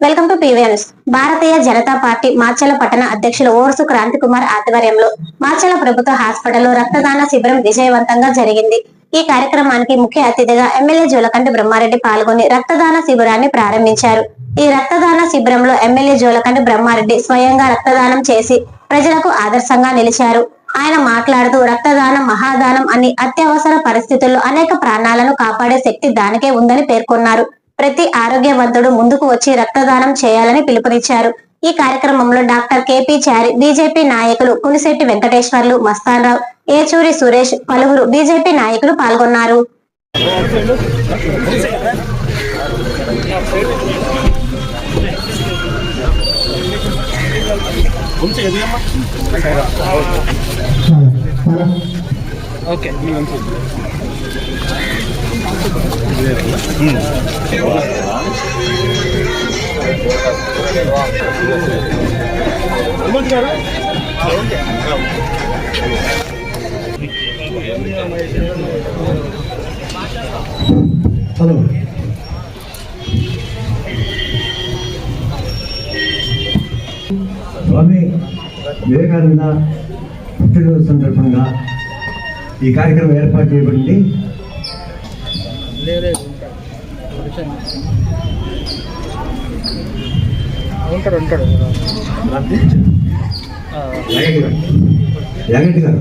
Welcome to PVNs Bharatiya Janata Party Macherla పట్టణ అధ్యక్షులు ఓర్సు క్రాంతి కుమార్ ఆధ్వర్యంలో మార్చల ప్రభుత్వ హాస్పిటల్లో రక్తదాన శిబిరం విజయవంతంగా జరిగింది. ఈ కార్యక్రమానికి ముఖ్య అతిథిగా ఎమ్మెల్యే జోలకంటి బ్రహ్మారెడ్డి పాల్గొని రక్తదాన శిబిరాన్ని ప్రారంభించారు. ఈ రక్తదాన శిబిరంలో ఎమ్మెల్యే జోలకంటి బ్రహ్మారెడ్డి స్వయంగా రక్తదానం చేసి ప్రజలకు ఆదర్శంగా నిలిచారు. ఆయన మాట్లాడుతూ రక్తదానం మహాదానం అని అత్యవసర పరిస్థితుల్లో అనేక ప్రాణాలను కాపాడే శక్తి దానికే ఉందని పేర్కొన్నారు. ప్రతి ఆరోగ్యవంతుడు ముందుకు వచ్చి రక్తదానం చేయాలని పిలుపునిచ్చారు. ఈ కార్యక్రమంలో డాక్టర్ కేపీ చారి బీజేపీ నాయకులు కునిశెట్టి వెంకటేశ్వర్లు మస్తాన్రావు ఏచూరి సురేష్ పలువురు బీజేపీ నాయకులు పాల్గొన్నారు. ఓకే. హలో. స్వామి వివేకానంద పుట్టినరోజు సందర్భంగా ఈ కార్యక్రమం ఏర్పాటు చేయబడింది. ఉంటాడు ఉంటాడు యాగంటి గారు యాగంటి గారు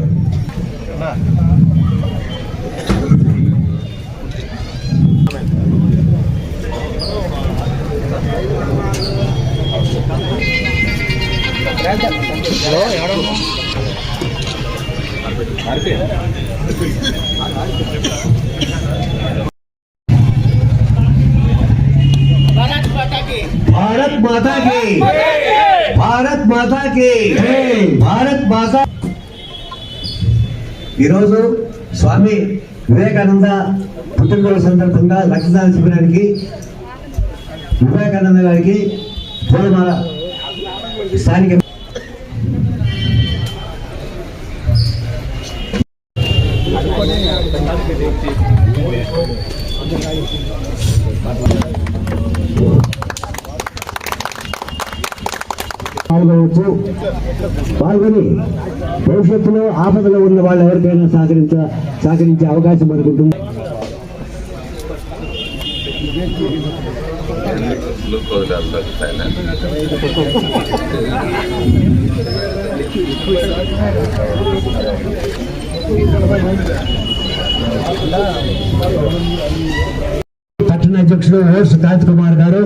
భారత్ మాతాకి భారత్ మాతా ఈరోజు స్వామి వివేకానంద పుట్టినరోజు సందర్భంగా రక్తదాన శిబిరానికి వివేకానంద గారికి పూలమాల స్థానిక పాల్గొనవచ్చు. పాల్గొని భవిష్యత్తులో ఆపదలో ఉన్న వాళ్ళు ఎవరికైనా సహకరించ సహకరించే అవకాశం అనుకుంటుంది పట్టణ అధ్యక్షుడు ఓస్ కుమార్ గారు.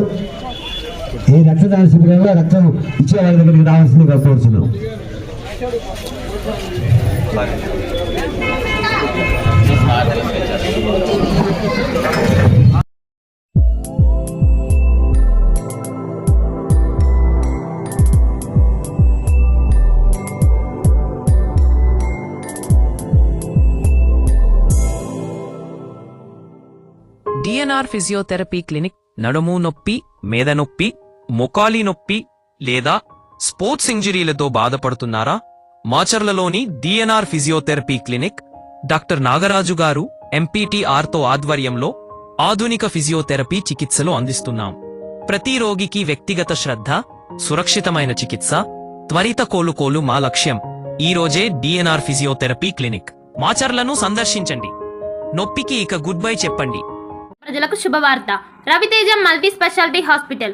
ఈ రక్తదాన శిబిరంలో రక్తం ఇచ్చే వాళ్ళ దగ్గరికి రావాల్సిందిగా కోరుతున్నాం డిఎన్ఆర్ ఫిజియోథెరపీ క్లినిక్ నడుము నొప్పి మేద నొప్పి మొకాలి నొప్పి లేదా స్పోర్ట్స్ ఇంజరీలతో బాధపడుతున్నారా? మాచర్లలోని DNR physiotherapy clinic doctor Nagaraju garu ఎంపీటీఆర్తో ఆధ్వర్యంలో ఆధునిక ఫిజియోథెరపీ చికిత్సలు అందిస్తున్నాం. ప్రతి రోగికి వ్యక్తిగత శ్రద్ధ సురక్షితమైన చికిత్స త్వరిత కోలుకోలు మా లక్ష్యం. ఈరోజే డిఎన్ఆర్ ఫిజియోథెరపీ క్లినిక్. మాచర్లను సందర్శించండి. నొప్పికి ఇక గుడ్ బై చెప్పండి. ప్రజలకు శుభవార్త. Raviteja multi speciality hospital.